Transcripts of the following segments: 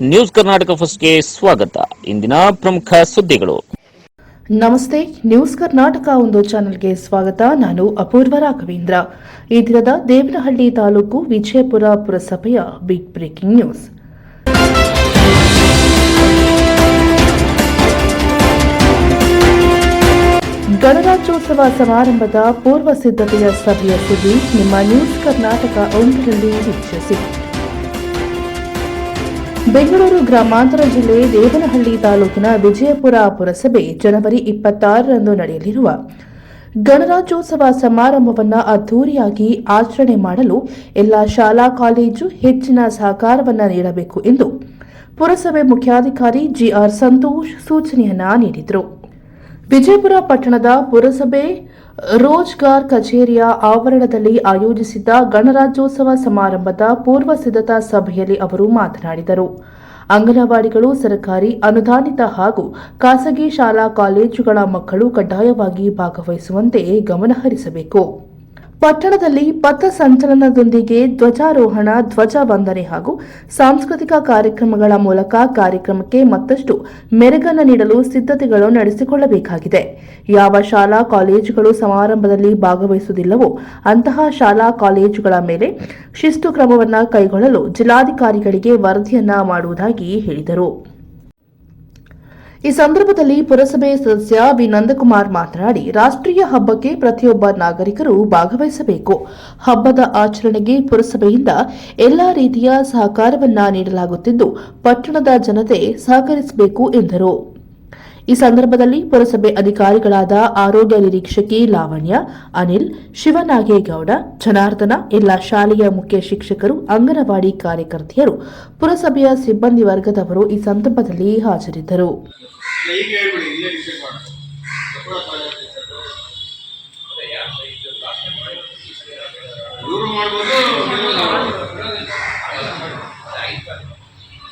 News Karnataka ಫಸ್ಟ್ಗೆ ಸ್ವಾಗತ. ಇಂದಿನ ಪ್ರಮುಖ ಸುದ್ದಿಗಳು. ನಮಸ್ತೆ, ನ್ಯೂಸ್ ಕರ್ನಾಟಕ ಒಂದು ಚಾನೆಲ್ಗೆ ಸ್ವಾಗತ. ನಾನು ಅಪೂರ್ವ ರಾಘವೇಂದ್ರ. ಈ ದಿನದ ದೇವನಹಳ್ಳಿ ತಾಲೂಕು ವಿಜಯಪುರ ಪುರಸಭೆಯ ಬಿಗ್ ಬ್ರೇಕಿಂಗ್ ನ್ಯೂಸ್. ಗಣರಾಜ್ಯೋತ್ಸವ ಸಮಾರಂಭದ ಪೂರ್ವ ಸಿದ್ಧತೆಯ ಸಭೆಯ ಸುದ್ದಿ ನಿಮ್ಮ ನ್ಯೂಸ್ ಕರ್ನಾಟಕ ಒಂದರಲ್ಲಿ ವೀಕ್ಷಿಸಿ. ಬೆಂಗಳೂರು ಗ್ರಾಮಾಂತರ ಜಿಲ್ಲೆ ದೇವನಹಳ್ಳಿ ತಾಲೂಕಿನ ವಿಜಯಪುರ ಪುರಸಭೆ ಜನವರಿ ಇಪ್ಪತ್ತಾರರಂದು ನಡೆಯಲಿರುವ ಗಣರಾಜ್ಯೋತ್ಸವ ಸಮಾರಂಭವನ್ನು ಅದ್ದೂರಿಯಾಗಿ ಆಚರಣೆ ಮಾಡಲು ಎಲ್ಲ ಶಾಲಾ ಕಾಲೇಜು ಹೆಚ್ಚಿನ ಸಹಕಾರವನ್ನು ನೀಡಬೇಕು ಎಂದು ಪುರಸಭೆ ಮುಖ್ಯಾಧಿಕಾರಿ ಜಿಆರ್ ಸಂತೋಷ್ ಸೂಚನೆಯನ್ನ ನೀಡಿದರು. ವಿಜಯಪುರ ಪಟ್ಟಣದ ಪುರಸಭೆ ರೋಜ್ಗಾರ್ ಕಚೇರಿಯ ಆವರಣದಲ್ಲಿ ಆಯೋಜಿಸಿದ್ದ ಗಣರಾಜ್ಯೋತ್ಸವ ಸಮಾರಂಭದ ಪೂರ್ವ ಸಿದ್ಧತಾ ಸಭೆಯಲ್ಲಿ ಅವರು ಮಾತನಾಡಿದರು. ಅಂಗನವಾಡಿಗಳು, ಸರ್ಕಾರಿ, ಅನುದಾನಿತ ಹಾಗೂ ಖಾಸಗಿ ಶಾಲಾ ಕಾಲೇಜುಗಳ ಮಕ್ಕಳು ಕಡ್ಡಾಯವಾಗಿ ಭಾಗವಹಿಸುವಂತೆ ಗಮನಹರಿಸಬೇಕು. ಪಟ್ಟಣದಲ್ಲಿ ಪಥ ಸಂಚಲನದೊಂದಿಗೆ ಧ್ವಜಾರೋಹಣ, ಧ್ವಜ ವಂದನೆ ಹಾಗೂ ಸಾಂಸ್ಕೃತಿಕ ಕಾರ್ಯಕ್ರಮಗಳ ಮೂಲಕ ಕಾರ್ಯಕ್ರಮಕ್ಕೆ ಮತ್ತಷ್ಟು ಮೆರುಗನ್ನು ನೀಡಲು ಸಿದ್ಧತೆಗಳು ನಡೆಸಿಕೊಳ್ಳಬೇಕಾಗಿದೆ. ಯಾವ ಶಾಲಾ ಕಾಲೇಜುಗಳು ಸಮಾರಂಭದಲ್ಲಿ ಭಾಗವಹಿಸುವುದಿಲ್ಲವೋ ಅಂತಹ ಶಾಲಾ ಕಾಲೇಜುಗಳ ಮೇಲೆ ಶಿಸ್ತು ಕ್ರಮವನ್ನು ಕೈಗೊಳ್ಳಲು ಜಿಲ್ಲಾಧಿಕಾರಿಗಳಿಗೆ ವರದಿಯನ್ನ ಮಾಡುವುದಾಗಿ ಹೇಳಿದರು. ಈ ಸಂದರ್ಭದಲ್ಲಿ ಪುರಸಭೆ ಸದಸ್ಯ ವಿ. ನಂದಕುಮಾರ್ ಮಾತನಾಡಿ, ರಾಷ್ಟ್ರೀಯ ಹಬ್ಬಕ್ಕೆ ಪ್ರತಿಯೊಬ್ಬ ನಾಗರಿಕರು ಭಾಗವಹಿಸಬೇಕು. ಹಬ್ಬದ ಆಚರಣೆಗೆ ಪುರಸಭೆಯಿಂದ ಎಲ್ಲಾ ರೀತಿಯ ಸಹಕಾರವನ್ನ ನೀಡಲಾಗುತ್ತಿದ್ದು, ಪಟ್ಟಣದ ಜನತೆ ಸಹಕರಿಸಬೇಕು ಎಂದರು. ಈ ಸಂದರ್ಭದಲ್ಲಿ ಪುರಸಭೆ ಅಧಿಕಾರಿಗಳಾದ ಆರೋಗ್ಯ ನಿರೀಕ್ಷಕಿ ಲಾವಣ್ಯ, ಅನಿಲ್, ಶಿವನಾಗೇಗೌಡ, ಜನಾರ್ದನ, ಎಲ್ಲ ಶಾಲೆಯ ಮುಖ್ಯ ಶಿಕ್ಷಕರು, ಅಂಗನವಾಡಿ ಕಾರ್ಯಕರ್ತೆಯರು, ಪುರಸಭೆಯ ಸಿಬ್ಬಂದಿ ವರ್ಗದವರು ಈ ಸಂದರ್ಭದಲ್ಲಿ ಹಾಜರಿದ್ದರು. ಈಗ ಹೇಳ್ಬಿಡಿ, ಇಲ್ಲೇ.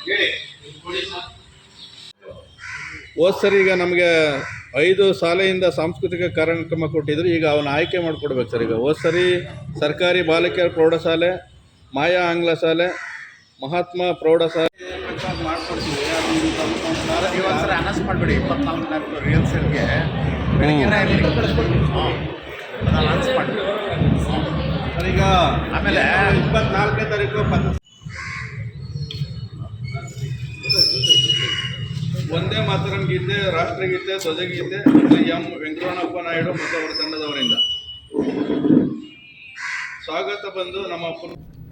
ಹೇಳಿ. ಹೋದ್ ಸರಿ ಈಗ ನಮಗೆ ಐದು ಶಾಲೆಯಿಂದ ಸಾಂಸ್ಕೃತಿಕ ಕಾರ್ಯಕ್ರಮ ಕೊಟ್ಟಿದ್ರು, ಈಗ ಅವನ ಆಯ್ಕೆ ಮಾಡಿಕೊಡ್ಬೇಕು ಸರ್ ಈಗ. ಹೋದ್ ಸರಿ ಸರ್ಕಾರಿ ಬಾಲಕಿಯರ ಪ್ರೌಢಶಾಲೆ, ಮಾಯಾ ಆಂಗ್ಲ ಶಾಲೆ, ಮಹಾತ್ಮ ಪ್ರೌಢಶಾಲೆ. ಒಂದ್ಸರಿ ಅನೌನ್ಸ್ ಮಾಡಿಬಿಡಿ ಇಪ್ಪತ್ನಾಲ್ಕು ತಾರೀಕು ರಿಹರ್ಸಲ್ಗೆ ಬೆಳಿಗ್ಗೆ ಅದನ್ನು ಅನೌನ್ಸ್ ಮಾಡಿ ಸರ್ ಈಗ ಆಮೇಲೆ ಇಪ್ಪತ್ನಾಲ್ಕನೇ ತಾರೀಕು ಪತ್- ಒಂದೇ ಮಾತರಂ ಗೀತೆ ರಾಷ್ಟ್ರಗೀತೆ ಧ್ವಜಗೀತೆ ಎಂ ವೆಂಕಟರಮಣಪ್ಪ ನಾಯ್ಡು ಮತ್ತು ಅವರ ತಂಡದವರಿಂದ ಸ್ವಾಗತ ಬಂದು ನಮ್ಮ